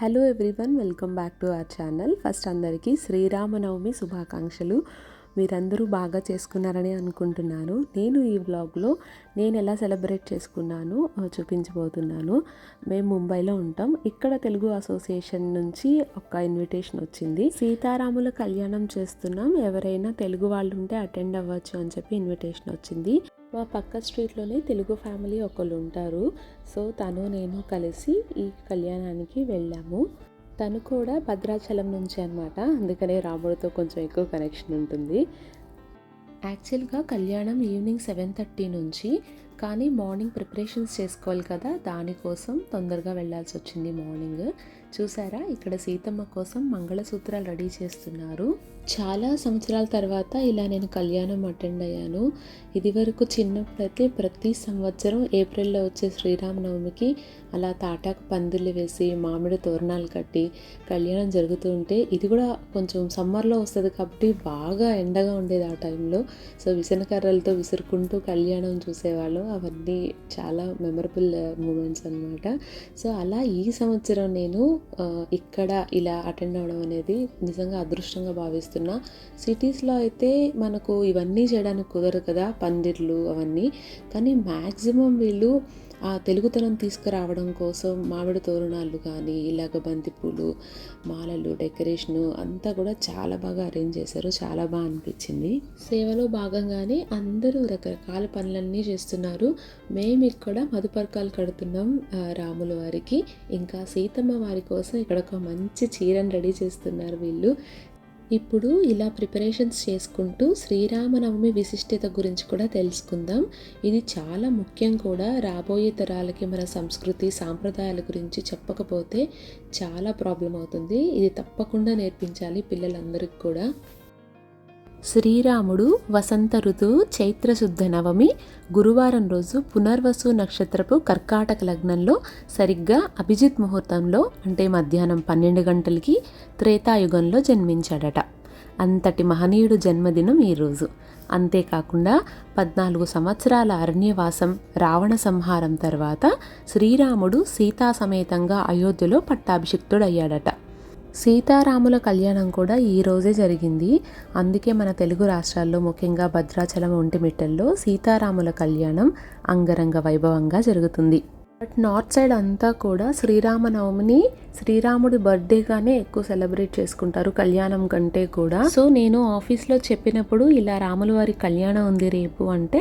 Hello everyone welcome back to our channel first అందరికీ శ్రీరామనవమి శుభాకాంక్షలు. మీరందరూ బాగా చేసుకున్నారని అనుకుంటున్నాను. నేను ఈ వ్లాగ్లో నేను ఎలా సెలబ్రేట్ చేసుకున్నాను చూపించబోతున్నాను. మేము ముంబైలో ఉంటాం. ఇక్కడ తెలుగు అసోసియేషన్ నుంచి ఒక ఇన్విటేషన్ వచ్చింది. సీతారాముల కళ్యాణం చేస్తున్నాం. ఎవరైనా తెలుగు వాళ్ళు ఉంటే అటెండ్ అవ్వచ్చు అని చెప్పి ఇన్విటేషన్ వచ్చింది. మా పక్క స్ట్రీట్లోనే తెలుగు ఫ్యామిలీ ఒకళ్ళు ఉంటారు. సో తను నేను కలిసి ఈ కళ్యాణానికి వెళ్ళాము. తను కూడా భద్రాచలం నుంచి అనమాట అందుకనే రాముడితో కొంచెం ఎక్కువ కనెక్షన్ ఉంటుంది. యాక్చువల్గా కళ్యాణం ఈవినింగ్ సెవెన్ థర్టీ నుంచి కానీ మార్నింగ్ ప్రిపరేషన్స్ చేసుకోవాలి కదా దానికోసం తొందరగా వెళ్ళాల్సి వచ్చింది మార్నింగ్ చూసారా? ఇక్కడ సీతమ్మ కోసం మంగళసూత్రాలు రెడీ చేస్తున్నారు. చాలా సంవత్సరాల తర్వాత ఇలా నేను కళ్యాణం అటెండ్ అయ్యాను. ఇది వరకు చిన్నప్పుడైతే ప్రతి సంవత్సరం ఏప్రిల్లో వచ్చే శ్రీరామనవమికి అలా తాటాకు పందిళ్ళు వేసి మామిడి తోరణాలు కట్టి కళ్యాణం జరుగుతూ ఉంటే ఇది కూడా కొంచెం సమ్మర్లో వస్తుంది కాబట్టి బాగా ఎండగా ఉండేది ఆ టైంలో. సో విసనకర్రలతో విసురుకుంటూ కళ్యాణం చూసేవాళ్ళు. అవన్నీ చాలా మెమరబుల్ మూమెంట్స్ అనమాట సో అలా ఈ సంవత్సరం నేను ఇక్కడ ఇలా అటెండ్ అవ్వడం అనేది నిజంగా అదృష్టంగా భావిస్తున్నా. సిటీస్లో అయితే మనకు ఇవన్నీ చేయడానికి కుదరదు కదా పందిర్లు అవన్నీ. కానీ మ్యాక్సిమం వీళ్ళు ఆ తెలుగుతనం తీసుకురావడం కోసం మామిడి తోరణాలు కానీ ఇలాగ బంతిపూలు మాలలు డెకరేషను అంతా కూడా చాలా బాగా అరేంజ్ చేశారు. చాలా బాగా అనిపించింది. సేవలో భాగంగానే అందరూ రకరకాల పనులన్నీ చేస్తున్నారు. మేము ఇక్కడ మధుపర్కాలు కడుతున్నాం రాముల వారికి. ఇంకా సీతమ్మ వారి కోసం ఇక్కడ ఒక మంచి చీరను రెడీ చేస్తున్నారు వీళ్ళు. ఇప్పుడు ఇలా ప్రిపరేషన్స్ చేసుకుంటూ శ్రీరామనవమి విశిష్టత గురించి కూడా తెలుసుకుందాం. ఇది చాలా ముఖ్యం కూడా. రాబోయే తరాలకి మన సంస్కృతి సాంప్రదాయాల గురించి చెప్పకపోతే చాలా ప్రాబ్లం అవుతుంది. ఇది తప్పకుండా నేర్పించాలి పిల్లలందరికీ కూడా. శ్రీరాముడు వసంత ఋతువు చైత్రశుద్ధ నవమి గురువారం రోజు పునర్వసు నక్షత్రపు కర్కాటక లగ్నంలో సరిగ్గా అభిజిత్ ముహూర్తంలో అంటే మధ్యాహ్నం పన్నెండు గంటలకి త్రేతాయుగంలో జన్మించాడట. అంతటి మహనీయుడు జన్మదినం ఈరోజు అంతేకాకుండా పద్నాలుగు సంవత్సరాల అరణ్యవాసం రావణ సంహారం తర్వాత శ్రీరాముడు సీతా సమేతంగా అయోధ్యలో పట్టాభిషిక్తుడయ్యాడట. సీతారాముల కళ్యాణం కూడా ఈ రోజే జరిగింది. అందుకే మన తెలుగు రాష్ట్రాల్లో ముఖ్యంగా భద్రాచలం ఒంటిమిట్టల్లో సీతారాముల కళ్యాణం అంగరంగ వైభవంగా జరుగుతుంది. బట్ నార్త్ సైడ్ అంతా కూడా శ్రీరామనవమిని శ్రీరాముడి బర్త్డేగానే ఎక్కువ సెలబ్రేట్ చేసుకుంటారు కళ్యాణం కంటే కూడా. సో నేను ఆఫీస్లో చెప్పినప్పుడు ఇలా రాముల వారి కళ్యాణం ఉంది రేపు అంటే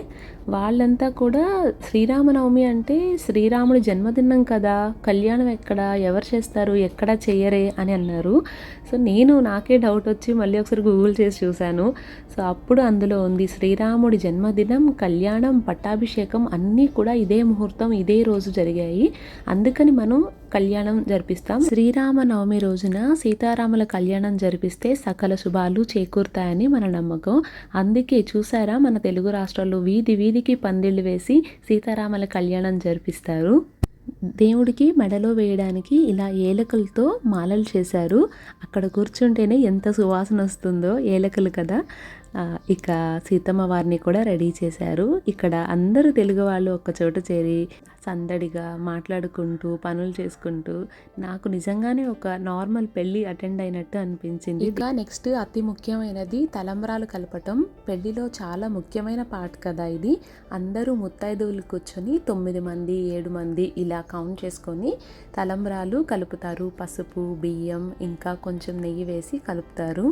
వాళ్ళంతా కూడా శ్రీరామనవమి అంటే శ్రీరాముడి జన్మదినం కదా కళ్యాణం ఎక్కడ ఎవరు చేస్తారు ఎక్కడ చెయ్యరే అని అన్నారు. సో నేను నాకే డౌట్ వచ్చి మళ్ళీ ఒకసారి గూగుల్ చేసి చూశాను. సో అప్పుడు అందులో ఉంది శ్రీరాముడి జన్మదినం కళ్యాణం పట్టాభిషేకం అన్నీ కూడా ఇదే ముహూర్తం ఇదే రోజు జరిగింది జరిగాయి. అందుకని మనం కళ్యాణం జరిపిస్తాం. శ్రీరామ నవమి రోజున సీతారాముల కళ్యాణం జరిపిస్తే సకల శుభాలు చేకూరుతాయని మన నమ్మకం. అందుకే చూసారా మన తెలుగు రాష్ట్రాల్లో వీధి వీధికి పందిళ్ళు వేసి సీతారాముల కళ్యాణం జరిపిస్తారు. దేవుడికి మెడలో వేయడానికి ఇలా ఏలకలతో మాలలు చేశారు. అక్కడ కూర్చుంటేనే ఎంత సువాసన వస్తుందో ఏలకలు కదా. ఇక సీతమ్మ వారిని కూడా రెడీ చేశారు. ఇక్కడ అందరూ తెలుగు వాళ్ళు ఒక్క చోట చేరి సందడిగా మాట్లాడుకుంటూ పనులు చేసుకుంటూ నాకు నిజంగానే ఒక నార్మల్ పెళ్ళి అటెండ్ అయినట్టు అనిపించింది. ఇక నెక్స్ట్ అతి ముఖ్యమైనది తలంబ్రాలు కలపటం. పెళ్ళిలో చాలా ముఖ్యమైన పార్ట్ కదా ఇది. అందరూ ముత్తైదువులు కూర్చొని తొమ్మిది మంది ఏడు మంది ఇలా కౌంట్ చేసుకొని తలంబ్రాలు కలుపుతారు. పసుపు బియ్యం ఇంకా కొంచెం నెయ్యి వేసి కలుపుతారు.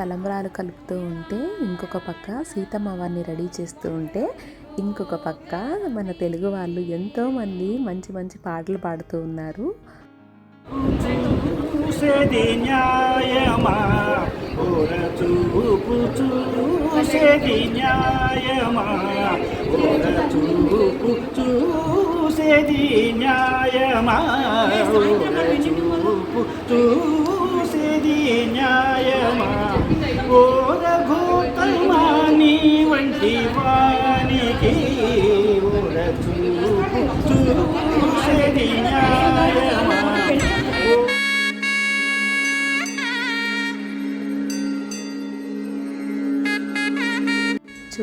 తలంబ్రాలు కలుపుతూ ఉంటే ఇంకొక పక్క సీతమ్మ వారిని రెడీ చేస్తూ ఉంటే ఇంకొక పక్క మన తెలుగు వాళ్ళు ఎంతోమంది మంచి మంచి పాటలు పాడుతూ ఉన్నారు. చూసేది న్యాయమా? ఓర చూపు నీ న్యాయమా ఓర చూపు నీ వంటి వానికి చూపు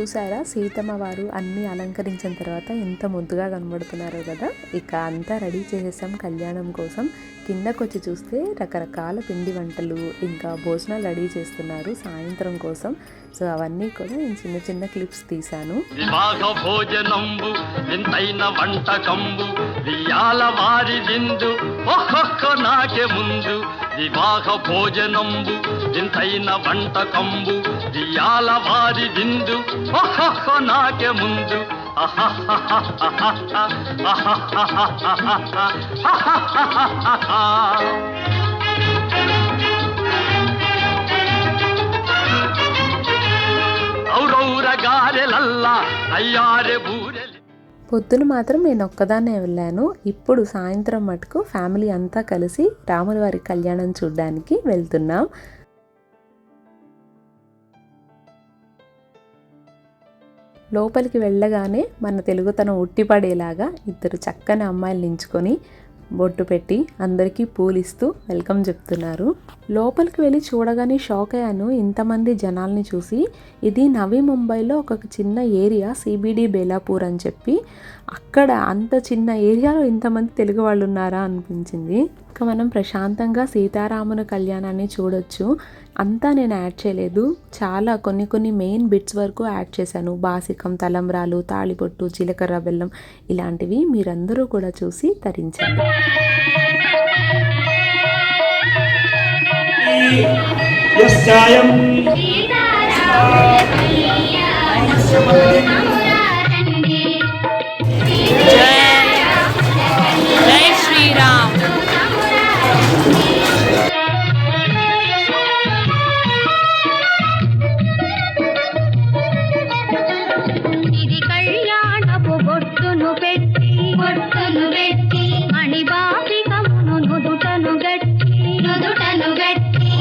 చూసారా? సీతమ్మ వారు అన్నీ అలంకరించిన తర్వాత ఎంత ముద్దుగా కనబడుతున్నారో కదా? ఇక అంతా రెడీ చేసేసాం కళ్యాణం కోసం. కిందకు వచ్చి చూస్తే రకరకాల పిండి వంటలు ఇంకా భోజనాలు రెడీ చేస్తున్నారు సాయంత్రం కోసం. సో అవన్నీ కూడా నేను చిన్న చిన్న క్లిప్స్ తీశాను. భోజనంబు వింతైన వంటకంబు వియాల వారి విందు ఒక్కొక్క నాకే ముందు వివాహ భోజనంబు వింతైన వంటకంబు దియాల వారి విందు. నాకే ముందు. పొద్దున మాత్రం నేను ఒక్కదాన్నే వెళ్ళాను. ఇప్పుడు సాయంత్రం మటుకు ఫ్యామిలీ అంతా కలిసి రాముల వారి కళ్యాణం చూడడానికి వెళ్తున్నాం. లోపలికి వెళ్ళగానే మన తెలుగుతనం ఉట్టిపడేలాగా ఇద్దరు చక్కని అమ్మాయిలు నించుకొని బొట్టు పెట్టి అందరికీ పూలిస్తూ వెల్కమ్ చెప్తున్నారు. లోపలికి వెళ్ళి చూడగానే షాక్ అయ్యాను. ఇంతమంది జనాల్ని చూసి ఇది నవీ ముంబైలో ఒక చిన్న ఏరియా సిబిడి బేలాపూర్ అని చెప్పి అక్కడ అంత చిన్న ఏరియాలో ఇంతమంది తెలుగు వాళ్ళు ఉన్నారా అనిపించింది. ఇంకా మనం ప్రశాంతంగా సీతారాముని కళ్యాణాన్ని చూడొచ్చు. అంతా నేను యాడ్ చేయలేదు. చాలా కొన్ని కొన్ని మెయిన్ బిట్స్ వరకు యాడ్ చేశాను. బాసికం తలంబ్రాలు తాళిబొట్టు జీలకర్ర బెల్లం ఇలాంటివి మీరందరూ కూడా చూసి తరించండి. యస్యాయం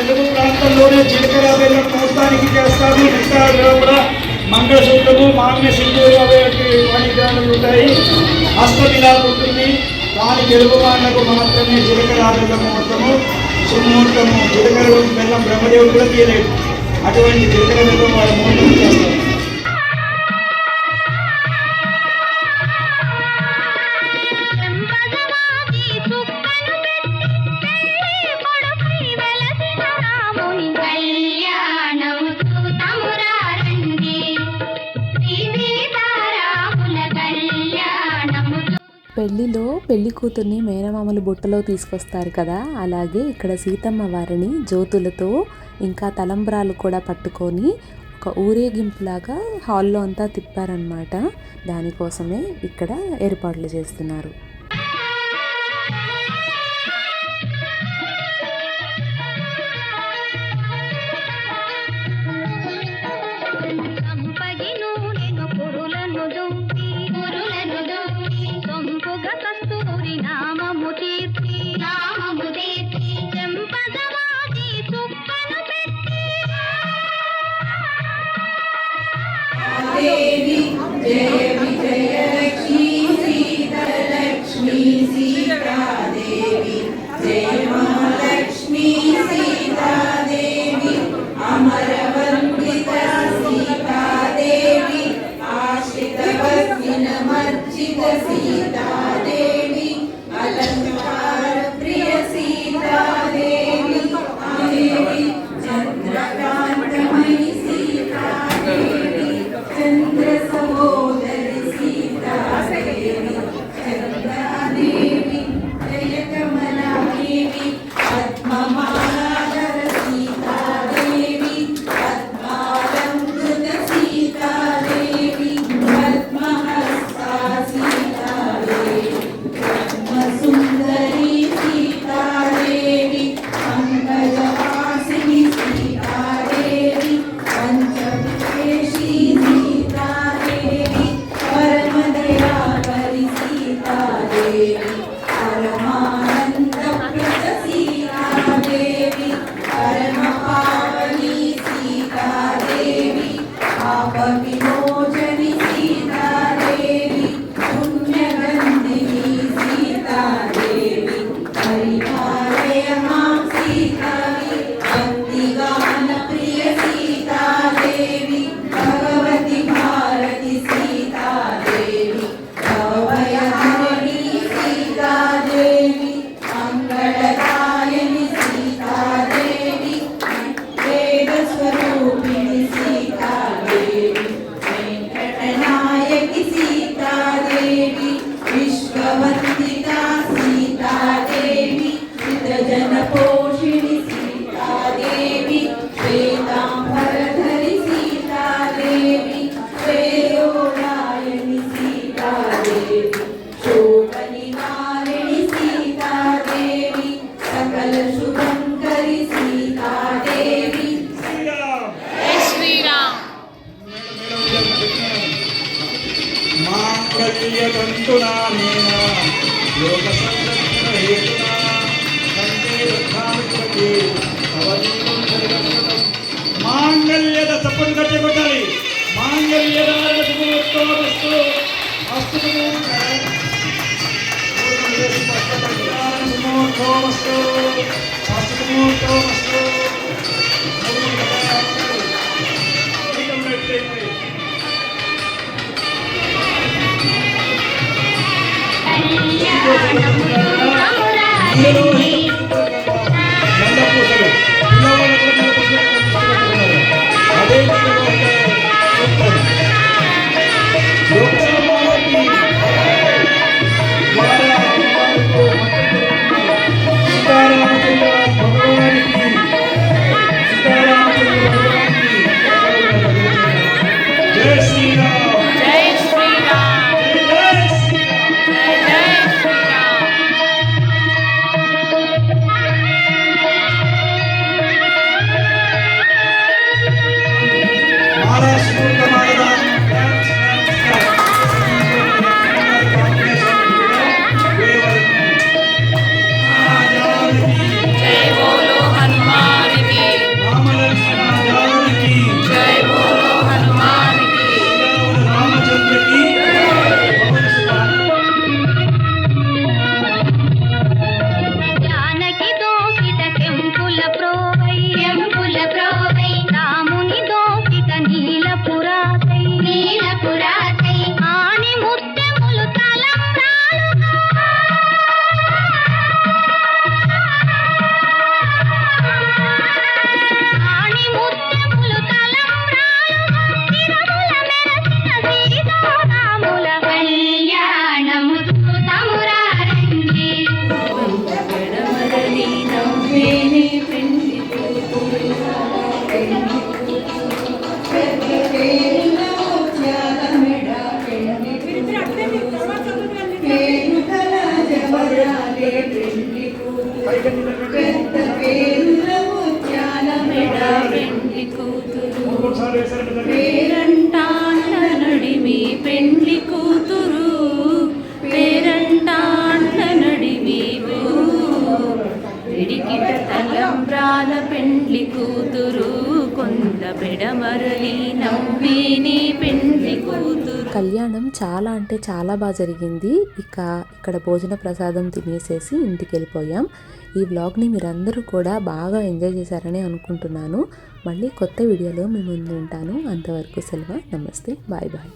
తెలుగు ప్రాంతంలోనే జీలకర్ర బెల్లం మోస్తానికి చేస్తారు. మిగతా కూడా మంగళసూత్రము మాంగ సింధూరు అవి వాణిజ్యాలు ఉంటాయి. హస్తం ఉంటుంది. కానీ తెలుగు వాళ్ళకు మాత్రమే జీలకర్ర బెల్లం ముహూర్తము సుముహూర్తము జీలకర్ర బెల్లం బ్రహ్మదేవుడు కూడా తీయలేదు. అటువంటి జీలకర్ర బెల్లం వాళ్ళ పెళ్ళిలో పెళ్ళి కూతుర్ని మేనమామలు బుట్టలో తీసుకొస్తారు కదా. అలాగే ఇక్కడ సీతమ్మ వారిని జ్యోతులతో ఇంకా తలంబ్రాలు కూడా పట్టుకొని ఒక ఊరేగింపులాగా హాల్లో అంతా తిప్పారనమాట దానికోసమే ఇక్కడ ఏర్పాట్లు చేస్తున్నారు. మాంగళ్యతంతునామేన లోక సంరక్షణ హేతునా? కంటే రక్షామిత్రకి అవనీయం జగత్పథం మాంగళ్యద తప్పని కట్టే కొట్టాలి మాంగళ్యద శుభోత్తమస్తు అస్తు శుభోత్తమస్తు అస్తు శుభోత్తమస్తు పెద్ద పేరుల ముత్యాల మెడ పెండి కూతురు మూడుసార్లు నడిమి పెండ్లి కూతురు పేరంటాండ్ల నడిమి పిడికిట తలంబ్రాల పెండ్లి కూతురు కొంద పెడమరలి నవ్విని పెండ్లి కూతురు కళ్యాణం చాలా అంటే చాలా బాగా జరిగింది. ఇక ఇక్కడ భోజన ప్రసాదం తినేసేసి ఇంటికి వెళ్ళిపోయాం ఈ వ్లాగ్ని మీరందరూ కూడా బాగా ఎంజాయ్ చేశారని అనుకుంటున్నాను. మళ్ళీ కొత్త వీడియోలో మీ ముందు ఉంటాను. అంతవరకు సెలవు. నమస్తే. Bye bye.